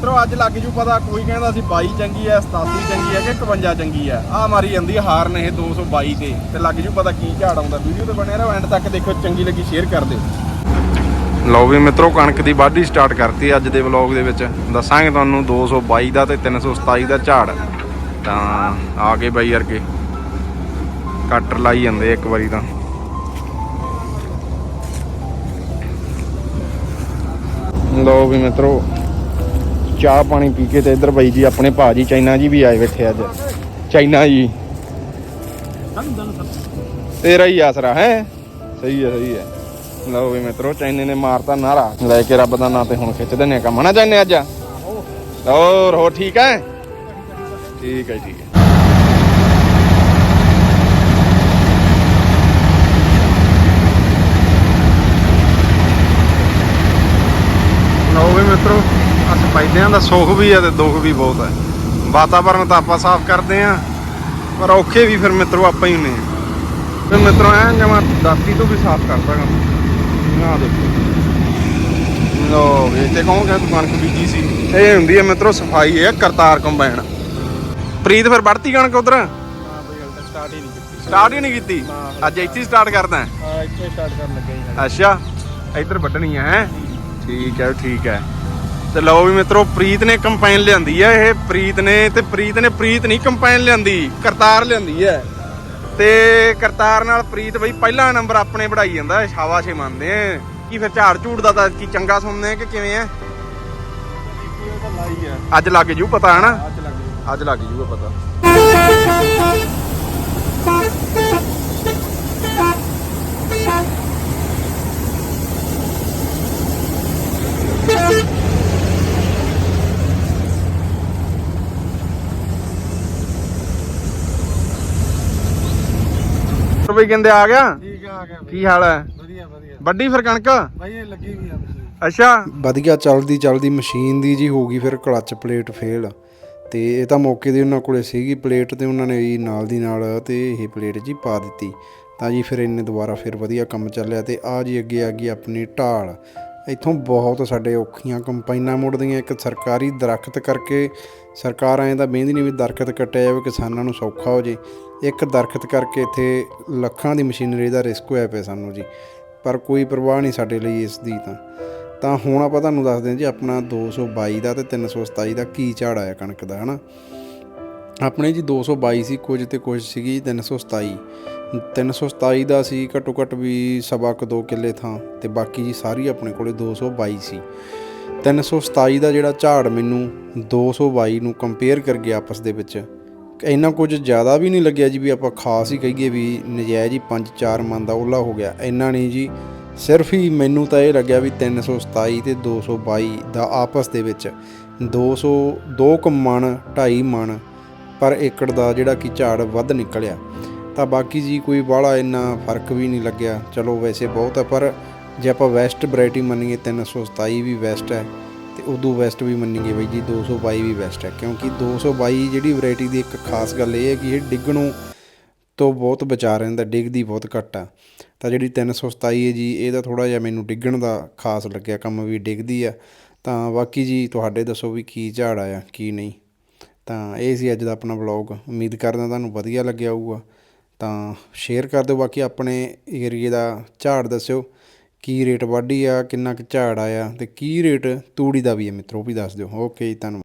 ਮਿੱਤਰੋ, ਅੱਜ ਲੱਗ ਜੂ ਪਤਾ, ਕੋਈ ਕਹਿੰਦਾ ਸੀ 22 ਚੰਗੀ ਐ 87 ਚੰਗੀ ਐ ਕਿ 51 ਚੰਗੀ ਐ। ਆ ਮਾਰੀ ਜਾਂਦੀ ਆ ਹਾਰਨ ਇਹ 222 ਤੇ। ਤੇ ਲੱਗ ਜੂ ਪਤਾ ਕੀ ਝਾੜ ਆਉਂਦਾ। ਵੀਡੀਓ ਤੇ ਬਣਿਆ ਰਹੋ, ਐਂਡ ਤੱਕ ਦੇਖੋ, ਚੰਗੀ ਲੱਗੀ, ਸ਼ੇਅਰ ਕਰ ਦਿਓ। ਲਓ ਵੀ ਮਿੱਤਰੋ, ਕਣਕ ਦੀ ਵਾਢੀ ਸਟਾਰਟ ਕਰਤੀ ਅੱਜ ਦੇ ਵਲੌਗ ਦੇ ਵਿੱਚ। ਦੱਸਾਂਗੇ ਤੁਹਾਨੂੰ 222 ਦਾ ਤੇ 327 ਦਾ ਝਾੜ। ਤਾਂ ਆ ਗਏ ਬਾਈ ਅਰਗੇ ਕੱਟਰ ਲਾਈ ਜਾਂਦੇ ਇੱਕ ਵਾਰੀ ਤਾਂ। ਲਓ ਵੀ ਮਿੱਤਰੋ ਚਾਹ ਪਾਣੀ ਪੀ ਕੇ ਤੇ ਇੱਧਰ ਬਾਈ ਜੀ ਆਪਣੇ ਭਾਜੀ ਚਾਈਨਾ ਜੀ ਵੀ ਆਏ ਬੈਠੇ ਅੱਜ। ਚਾਈਨਾ ਜੀ। ਤੇਰਾ ਹੀ ਆਸਰਾ ਹੈ? ਸਹੀ ਹੈ ਸਹੀ ਹੈ। ਲਓ ਵੀ ਮਿੱਤਰੋ ਚਾਈਨੇ ਨੇ ਮਾਰਤਾ ਨਾਰਾ। ਲੈ ਕੇ ਰੱਬ ਦਾ ਨਾਂ ਤੇ ਹੁਣ ਖਿੱਚ ਦਿੰਨੇ ਕੰਮ। ਨਾ ਚਾਈਨੇ ਅੱਜ? ਹੋਰ ਹੋਰ ਠੀਕ ਹੈ? ਠੀਕ ਹੈ ਜੀ, ਠੀਕ ਹੈ ਲਓ ਵੀ ਮਿੱਤਰੋ ਪੈਦਿਆਂ ਦਾ ਸੁੱਖ ਵੀ ਹੈ ਤੇ ਦੁੱਖ ਵੀ ਬਹੁਤ ਹੈ ਵਾਤਾਵਰਨ ਤਾਂ ਆਪਾਂ ਸਾਫ਼ ਕਰਦੇ ਆਂ ਪਰ ਔਖੇ ਵੀ ਫਿਰ ਮਿੱਤਰੋ ਆਪਾਂ ਹੀ ਹੁੰਨੇ ਆ। ਤੇ ਮਿੱਤਰੋ ਐ ਜਮਾ ਦਾਤੀ ਤੋਂ ਵੀ ਸਾਫ਼ ਕਰਦਾ ਕੰਮ। ਆਹ ਦੇਖੋ। ਲੋ ਵੀ ਤੇ ਕੌਣ ਕਹਿੰਦਾ ਤੂੰ ਕਣਕ ਬੀਜੀ ਸੀ? ਇਹ ਹੁੰਦੀ ਹੈ ਮਿੱਤਰੋ ਸਫ਼ਾਈ ਹੈ ਕਰਤਾਰ ਕੰਬਾਈਨ। ਪ੍ਰੀਤ ਫਿਰ ਵੜਤੀ ਕਣਕ ਉਧਰ? ਹਾਂ ਬਈ ਹਲ ਸਟਾਰਟ ਹੀ ਨਹੀਂ ਕੀਤੀ। ਸਟਾਰਟ ਹੀ ਨਹੀਂ ਕੀਤੀ? ਅੱਜ ਇੱਥੇ ਸਟਾਰਟ ਕਰਦਾ ਹੈ? ਹਾਂ ਇੱਥੇ ਸਟਾਰਟ ਕਰਨ ਲੱਗੇ ਅੱਛਾ ਇੱਧਰ ਵੱਢਣੀ ਹੈਂ? ਠੀਕ ਹੈ ਠੀਕ ਹੈ। ਤੇ ਲਓ ਵੀ ਮਿੱਤਰੋ ਪ੍ਰੀਤ ਨੇ ਕੰਪਾਈਨ ਲਿਆਂਦੀ ਹੈ ਇਹ। ਪ੍ਰੀਤ ਨੇ ਤੇ ਪ੍ਰੀਤ ਨੇ ਪ੍ਰੀਤ ਨਹੀਂ ਕੰਪਾਈਨ ਲਿਆਂਦੀ ਕਰਤਾਰ ਲਿਆਂਦੀ ਹੈ ਤੇ ਕਰਤਾਰ ਨਾਲ ਪ੍ਰੀਤ ਬਈ ਪਹਿਲਾ ਨੰਬਰ ਆਪਣੇ ਵਧਾਈ ਜਾਂਦਾ ਸ਼ਾਬਾਸ਼ੇ ਮੰਨਦੇ ਆ। ਕੀ ਫਿਰ ਝਾੜ ਝੂੜ ਦਾ ਤਾਂ ਕੀ ਚੰਗਾ ਸੁਣਦੇ ਆ ਕਿ ਕਿਵੇਂ ਆ? ਆ ਅੱਜ ਲੱਗ ਜੂ ਪਤਾ ਹੈ ਨਾ ਅੱਜ ਲੱਗ ਗਈ ਅੱਜ ਲੱਗ ਜੂਗਾ ਪਤਾ। ਰੁਪਏ ਕਹਿੰਦੇ ਆ ਗਿਆ? ਠੀਕ ਆ ਗਿਆ ਬਈ ਕੀ ਹਾਲ ਹੈ? ਵਧੀਆ ਵਧੀਆ। ਵੱਡੀ ਫਿਰ ਕਣਕ? ਬਾਈ ਇਹ ਲੱਗੀ ਵੀ ਆ। ਅੱਛਾ। ਵਧੀਆ ਚੱਲਦੀ ਚੱਲਦੀ ਮਸ਼ੀਨ ਦੀ ਜੀ ਹੋ ਗਈ ਫਿਰ ਕਲੱਚ ਪਲੇਟ ਫੇਲ। ਤੇ ਇਹ ਤਾਂ ਮੌਕੇ ਦੀ ਉਹਨਾਂ ਕੋਲੇ ਸੀਗੀ ਪਲੇਟ ਤੇ ਉਹਨਾਂ ਨੇ ਜੀ ਨਾਲ ਦੀ ਨਾਲ ਤੇ ਇਹ ਪਲੇਟ ਜੀ ਪਾ ਦਿੱਤੀ। ਤਾਂ ਜੀ ਫਿਰ ਇਹਨੇ ਦੁਬਾਰਾ ਫਿਰ ਵਧੀਆ ਕੰਮ ਚੱਲਿਆ ਤੇ ਆ ਜੀ ਅੱਗੇ ਆ ਗਈ ਆਪਣੀ ਢਾਲ। ਇੱਥੋਂ ਬਹੁਤ ਸਾਡੇ ਔਖੀਆਂ ਕੰਪਾਈਨਾਂ ਮੁੜਦੀਆਂ, ਇੱਕ ਸਰਕਾਰੀ ਦਰਖਤ ਕਰਕੇ ਸਰਕਾਰ ਐਂ ਤਾਂ ਬਹਿੰਦੀ ਨਹੀਂ ਵੀ ਦਰਖਤ ਕੱਟਿਆ ਜਾਵੇ, ਕਿਸਾਨਾਂ ਨੂੰ ਸੌਖਾ ਹੋ ਜੇ। ਇੱਕ ਦਰਖਤ ਕਰਕੇ ਇੱਥੇ ਲੱਖਾਂ ਦੀ ਮਸ਼ੀਨਰੀ ਦਾ ਰਿਸਕ ਹੋਇਆ ਪਿਆ ਸਾਨੂੰ ਜੀ, ਪਰ ਕੋਈ ਪਰਵਾਹ ਨਹੀਂ ਸਾਡੇ ਲਈ ਇਸ ਦੀ ਤਾਂ। ਤਾਂ ਹੁਣ ਆਪਾਂ ਤੁਹਾਨੂੰ ਦੱਸਦੇ ਹਾਂ ਜੀ, ਆਪਣਾ 222 ਦਾ ਤੇ 327 ਦਾ ਕੀ ਝਾੜ ਆਇਆ ਕਣਕ ਦਾ, ਹਨਾ? ਆਪਣੇ ਜੀ 222 ਸੀ ਕੁਝ ਤੇ ਕੁਝ ਸੀਗੀ 327 327 ਦਾ ਸੀ, ਘੱਟੋ ਘੱਟ ਵੀ ਸਵਾ ਕੁ ਦੋ ਕਿੱਲੇ ਥਾਂ ਤੇ ਬਾਕੀ ਜੀ ਸਾਰੀ ਆਪਣੇ ਕੋਲੇ 222 ਸੀ 327 ਦਾ ਜਿਹੜਾ ਝਾੜ ਮੈਨੂੰ 222 ਨੂੰ ਕੰਪੇਅਰ ਕਰ ਗਿਆ ਆਪਸ ਦੇ ਵਿੱਚ। ਇੰਨਾ ਕੁਝ ਜ਼ਿਆਦਾ ਵੀ ਨਹੀਂ ਲੱਗਿਆ ਜੀ ਵੀ ਆਪਾਂ ਖਾਸ ਹੀ ਕਹੀਏ ਵੀ ਨਜਾਇਜ਼ ਹੀ 5-4 ਮਨ ਦਾ ਉਹਲਾ ਹੋ ਗਿਆ। ਇੰਨਾ ਨਹੀਂ ਜੀ, ਸਿਰਫ ਹੀ ਮੈਨੂੰ ਤਾਂ ਇਹ ਲੱਗਿਆ ਵੀ 327 ਤੇ 222 ਦਾ ਆਪਸ ਦੇ ਵਿੱਚ। 200 2 ਕੁ ਮਣ 2.5 ਮਣ ਪਰ ਏਕੜ ਦਾ ਜਿਹੜਾ ਕਿ ਝਾੜ ਵੱਧ ਨਿਕਲਿਆ। ਤਾਂ ਬਾਕੀ ਜੀ ਕੋਈ ਬਾਹਲਾ ਇੰਨਾ ਫ਼ਰਕ ਵੀ ਨਹੀਂ ਲੱਗਿਆ। ਚਲੋ ਵੈਸੇ ਬਹੁਤ ਹੈ ਪਰ ਜੇ ਆਪਾਂ ਵੈਸਟ ਵੈਰਾਈਟੀ ਮੰਨੀਏ 327 ਵੀ ਵੈਸਟ ਹੈ ਤੇ ਉਦੋਂ ਵੈਸਟ ਵੀ ਮੰਨੀਏ ਬਈ ਜੀ 222 ਵੀ ਵੈਸਟ ਹੈ। ਕਿਉਂਕਿ 222 ਜਿਹੜੀ ਵੈਰਾਈਟੀ ਦੀ ਇੱਕ ਖਾਸ ਗੱਲ ਇਹ ਹੈ ਕਿ ਇਹ ਡਿੱਗਣੋਂ ਤੋਂ ਬਹੁਤ ਬਚਾ ਰਹਿੰਦਾ, ਡਿੱਗਦੀ ਬਹੁਤ ਘੱਟ ਆ। ਤਾਂ ਜਿਹੜੀ 327 ਹੈ ਜੀ ਇਹਦਾ ਥੋੜਾ ਜਿਹਾ ਮੈਨੂੰ ਡਿੱਗਣ ਦਾ ਖਾਸ ਲੱਗਿਆ, ਕੰਮ ਵੀ ਡਿੱਗਦੀ ਆ। ਤਾਂ ਬਾਕੀ ਜੀ ਤੁਹਾਡੇ ਦੱਸੋ ਵੀ ਕੀ ਝਾੜ ਆਇਆ, ਕੀ ਨਹੀਂ। ਤਾਂ ਇਹ ਸੀ ਅੱਜ ਦਾ ਆਪਣਾ ਵਲੌਗ ਉਮੀਦ ਕਰਦਾ ਤੁਹਾਨੂੰ ਵਧੀਆ ਲੱਗਿਆ ਹੋਊਗਾ। ਤਾਂ ਸ਼ੇਅਰ ਕਰ ਦਿਓ, ਬਾਕੀ ਆਪਣੇ ਏਰੀਏ ਦਾ ਝਾੜ ਦੱਸਿਓ, ਕੀ ਰੇਟ ਵਾਢੀ ਆ, ਕਿੰਨਾ ਕੁ ਝਾੜ ਆਇਆ ਅਤੇ ਕੀ ਰੇਟ ਤੂੜੀ ਦਾ ਵੀ ਹੈ ਮਿੱਤਰੋ, ਉਹ ਵੀ ਦੱਸ ਦਿਓ। ਓਕੇ ਜੀ, ਧੰਨਵਾਦ।